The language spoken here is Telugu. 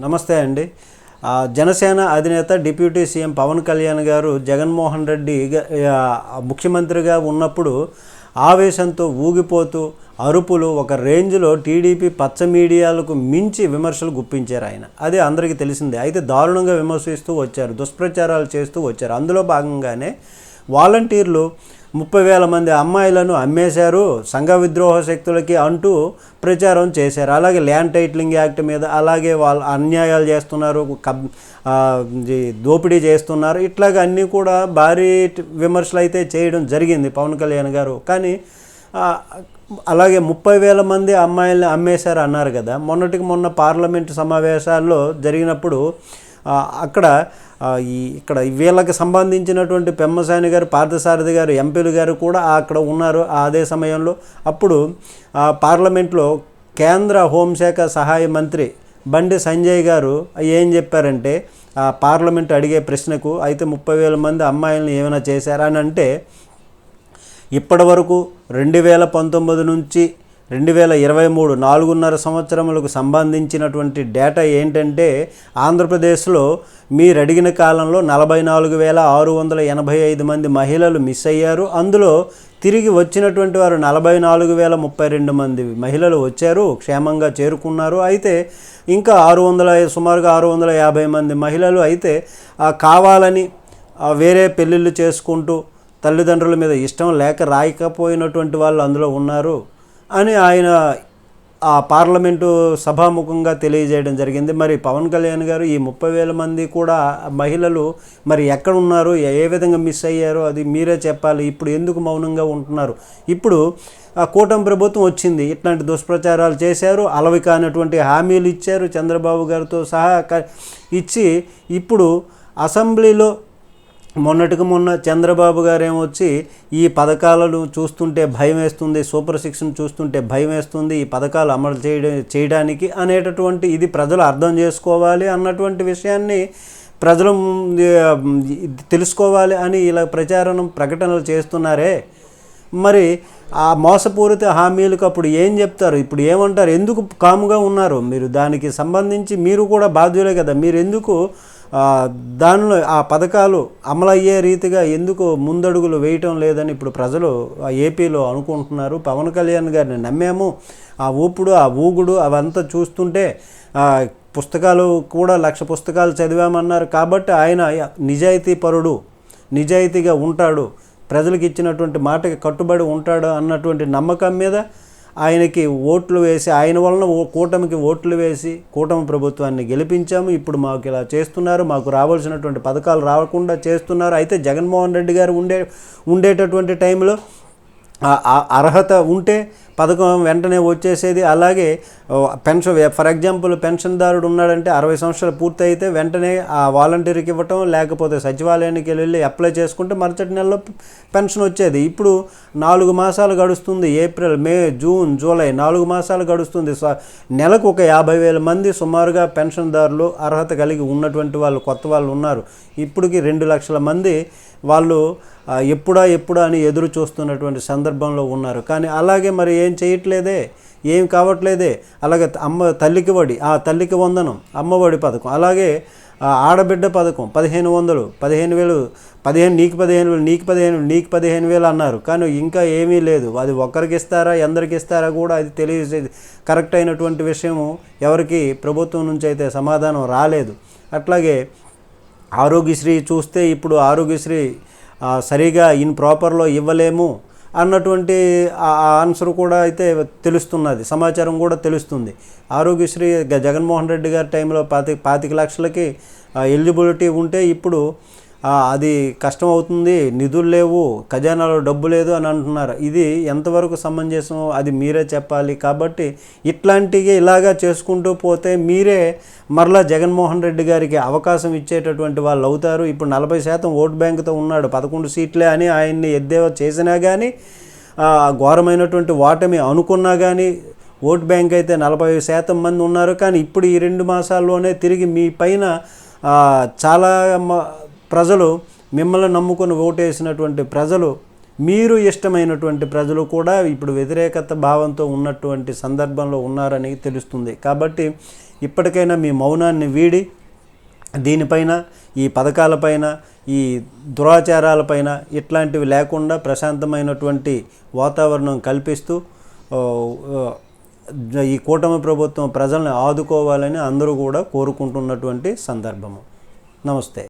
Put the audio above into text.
నమస్తే అండి. జనసేన అధినేత డిప్యూటీ సీఎం పవన్ కళ్యాణ్ గారు జగన్మోహన్ రెడ్డి ముఖ్యమంత్రిగా ఉన్నప్పుడు ఆవేశంతో ఊగిపోతూ అరుపులు ఒక రేంజ్లో టీడీపీ పచ్చ మీడియాలకు మించి విమర్శలు గుప్పించారు ఆయన. అది అందరికీ తెలిసిందే. అయితే దారుణంగా విమర్శిస్తూ వచ్చారు దుష్ప్రచారాలు చేస్తూ వచ్చారు. అందులో భాగంగానే వాలంటీర్లు ముప్పై వేల మంది అమ్మాయిలను అమ్మేశారు. సంఘ విద్రోహ శక్తులకి అంటూ ప్రచారం చేశారు. అలాగే ల్యాండ్ టైటిలింగ్ యాక్ట్ మీద అలాగే వాళ్ళు అన్యాయాలు చేస్తున్నారు. కబ్ దోపిడీ చేస్తున్నారు. ఇట్లాగ అన్నీ కూడా భారీ విమర్శలు అయితే చేయడం జరిగింది పవన్ కళ్యాణ్ గారు. కానీ అలాగే ముప్పై వేల మంది అమ్మాయిల్ని అమ్మేశారు అన్నారు కదా. మొన్నటికి మొన్న పార్లమెంటు సమావేశాల్లో జరిగినప్పుడు అక్కడ ఈ ఇక్కడ వీళ్ళకి సంబంధించినటువంటి పెమ్మసాని గారు పార్థసారథి గారు ఎంపీలు గారు కూడా అక్కడ ఉన్నారు ఆ అదే సమయంలో. అప్పుడు పార్లమెంట్లో కేంద్ర హోంశాఖ సహాయ మంత్రి బండి సంజయ్ గారు ఏం చెప్పారంటే ఆ పార్లమెంట్ అడిగే ప్రశ్నకు అయితే ముప్పై వేల మంది అమ్మాయిలను ఏమైనా చేశారా అని అంటే ఇప్పటి వరకు రెండు వేల పంతొమ్మిది నుంచి రెండు వేల ఇరవై మూడు నాలుగున్నర సంవత్సరములకు సంబంధించినటువంటి డేటా ఏంటంటే ఆంధ్రప్రదేశ్లో మీరు అడిగిన కాలంలో నలభై నాలుగు వేల ఆరు వందల ఎనభై ఐదు మంది మహిళలు మిస్ అయ్యారు. అందులో తిరిగి వచ్చినటువంటి వారు నలభై నాలుగు వేల ముప్పై రెండు మంది మహిళలు వచ్చారు క్షేమంగా చేరుకున్నారు. అయితే ఇంకా ఆరు వందల సుమారుగా ఆరు వందల యాభై మంది మహిళలు అయితే కావాలని వేరే పెళ్ళిళ్ళు చేసుకుంటూ తల్లిదండ్రుల మీద ఇష్టం లేక రాయకపోయినటువంటి వాళ్ళు అందులో ఉన్నారు. అని ఆయన ఆ పార్లమెంటు సభాముఖంగా తెలియజేయడం జరిగింది. మరి పవన్ కళ్యాణ్ గారు ఈ ముప్పై వేల మంది కూడా మహిళలు మరి ఎక్కడ ఉన్నారు? ఏ విధంగా మిస్ అయ్యారో? అది మీరే చెప్పాలి. ఇప్పుడు ఎందుకు మౌనంగా ఉంటున్నారు? ఇప్పుడు ఆ కూటమి ప్రభుత్వం వచ్చింది. ఇట్లాంటి దుష్ప్రచారాలు చేశారు. అలవి కానటువంటి హామీలు ఇచ్చారు చంద్రబాబు గారితో సహా ఇచ్చి ఇప్పుడు అసెంబ్లీలో మొన్నటికి మొన్న చంద్రబాబు గారు ఏమొచ్చి ఈ పథకాలను చూస్తుంటే భయం వేస్తుంది సూపర్ సిక్స్ను చూస్తుంటే భయం వేస్తుంది ఈ పథకాలు అమలు చేయడం చేయడానికి అనేటటువంటి ఇది ప్రజలు అర్థం చేసుకోవాలి అన్నటువంటి విషయాన్ని ప్రజలు తెలుసుకోవాలి అని ఇలా ప్రచారం ప్రకటనలు చేస్తున్నారే. మరి ఆ మోసపూరిత హామీలకు అప్పుడు ఏం చెప్తారు? ఇప్పుడు ఏమంటారు? ఎందుకు కాముగా ఉన్నారు? మీరు దానికి సంబంధించి మీరు కూడా బాధ్యులే కదా. మీరు ఎందుకు దానిలో ఆ పథకాలు అమలయ్యే రీతిగా ఎందుకు ముందడుగులు వేయటం లేదని ఇప్పుడు ప్రజలు ఆ ఏపీలో అనుకుంటున్నారు. పవన్ కళ్యాణ్ గారిని నమ్మాము. ఆ ఊపుడు ఆ ఊగుడు అవంతా చూస్తుంటే పుస్తకాలు కూడా లక్ష పుస్తకాలు చదివామన్నారు. కాబట్టి ఆయన నిజాయితీ పరుడు నిజాయితీగా ఉంటాడు. ప్రజలకు ఇచ్చినటువంటి మాటకి కట్టుబడి ఉంటాడు అన్నటువంటి నమ్మకం మీద ఆయనకి ఓట్లు వేసి ఆయన వలన ఓ కూటమికి ఓట్లు వేసి కూటమి ప్రభుత్వాన్ని గెలిపించాము. ఇప్పుడు మాకు ఇలా చేస్తున్నారు. మాకు రావాల్సినటువంటి పథకాలు రాకుండా చేస్తున్నారు. అయితే జగన్మోహన్ రెడ్డి గారు ఉండే ఉండేటటువంటి టైంలో అర్హత ఉంటే పథకం వెంటనే వచ్చేసేది. అలాగే పెన్షన్ ఫర్ ఎగ్జాంపుల్ పెన్షన్దారుడు ఉన్నాడంటే అరవై సంవత్సరాలు పూర్తి అయితే వెంటనే ఆ వాలంటీర్కి ఇవ్వటం లేకపోతే సచివాలయానికి వెళ్ళి అప్లై చేసుకుంటే మరుసటి నెలలో పెన్షన్ వచ్చేది. ఇప్పుడు నాలుగు మాసాలు గడుస్తుంది ఏప్రిల్ మే జూన్ జూలై నాలుగు మాసాలు గడుస్తుంది. స- నెలకు ఒక యాభై వేల మంది సుమారుగా పెన్షన్దారులు అర్హత కలిగి ఉన్నటువంటి వాళ్ళు కొత్త వాళ్ళు ఉన్నారు. ఇప్పటికి రెండు లక్షల మంది వాళ్ళు ఎప్పుడా ఎప్పుడా అని ఎదురు చూస్తున్నటువంటి సందర్భంలో ఉన్నారు. కానీ అలాగే మరి ఏం చేయట్లేదే ఏం కావట్లేదే. అలాగే అమ్మ తల్లికి వడి ఆ తల్లికి వందనం అమ్మఒడి పథకం. అలాగే ఆడబిడ్డ పథకం పదిహేను వందలు పదిహేను వేలు పదిహేను నీకు పదిహేను వేలు నీకు పదిహేను నీకు పదిహేను వేలు అన్నారు. కానీ ఇంకా ఏమీ లేదు. అది ఒక్కరికి ఇస్తారా ఎందరికి ఇస్తారా కూడా అది తెలియ కరెక్ట్ అయినటువంటి విషయము ఎవరికి ప్రభుత్వం నుంచి అయితే సమాధానం రాలేదు. అట్లాగే ఆరోగ్యశ్రీ చూస్తే ఇప్పుడు ఆరోగ్యశ్రీ సరిగా ఇన్ ప్రాపర్లో ఇవ్వలేము. అన్నటువంటి ఆ ఆన్సర్ కూడా అయితే తెలుస్తున్నది. సమాచారం కూడా తెలుస్తుంది. ఆరోగ్యశ్రీ జగన్మోహన్ రెడ్డి గారి టైంలో పాతి పాతిక లక్షలకి ఎలిజిబిలిటీ ఉంటే ఇప్పుడు అది కష్టం అవుతుంది నిధులు లేవు ఖజానాలో డబ్బు లేదు అని అంటున్నారు. ఇది ఎంతవరకు సమంజసం? అది మీరే చెప్పాలి. కాబట్టి ఇట్లాంటివి ఇలాగా చేసుకుంటూ పోతే మీరే మరలా జగన్మోహన్ రెడ్డి గారికి అవకాశం ఇచ్చేటటువంటి వాళ్ళు అవుతారు. ఇప్పుడు నలభై శాతం ఓట్ బ్యాంకుతో ఉన్నాడు. పదకొండు సీట్లే అని ఆయన్ని ఎద్దేవా చేసినా కానీ ఘోరమైనటువంటి వాటమి అనుకున్నా కానీ ఓట్ బ్యాంక్ అయితే నలభై శాతం మంది ఉన్నారు. కానీ ఇప్పుడు ఈ రెండు మాసాల్లోనే తిరిగి మీ పైన చాలా ప్రజలు మిమ్మల్ని నమ్ముకొని ఓటేసినటువంటి ప్రజలు మీరు ఇష్టమైనటువంటి ప్రజలు కూడా ఇప్పుడు వ్యతిరేకత భావంతో ఉన్నటువంటి సందర్భంలో ఉన్నారని తెలుస్తుంది. కాబట్టి ఇప్పటికైనా మీ మౌనాన్ని వీడి దీనిపైన ఈ పథకాలపైన ఈ దురాచారాలపైన ఇట్లాంటివి లేకుండా ప్రశాంతమైనటువంటి వాతావరణం కల్పిస్తూ ఈ కూటమి ప్రభుత్వం ప్రజల్ని ఆదుకోవాలని అందరూ కూడా కోరుకుంటున్నటువంటి సందర్భము. నమస్తే.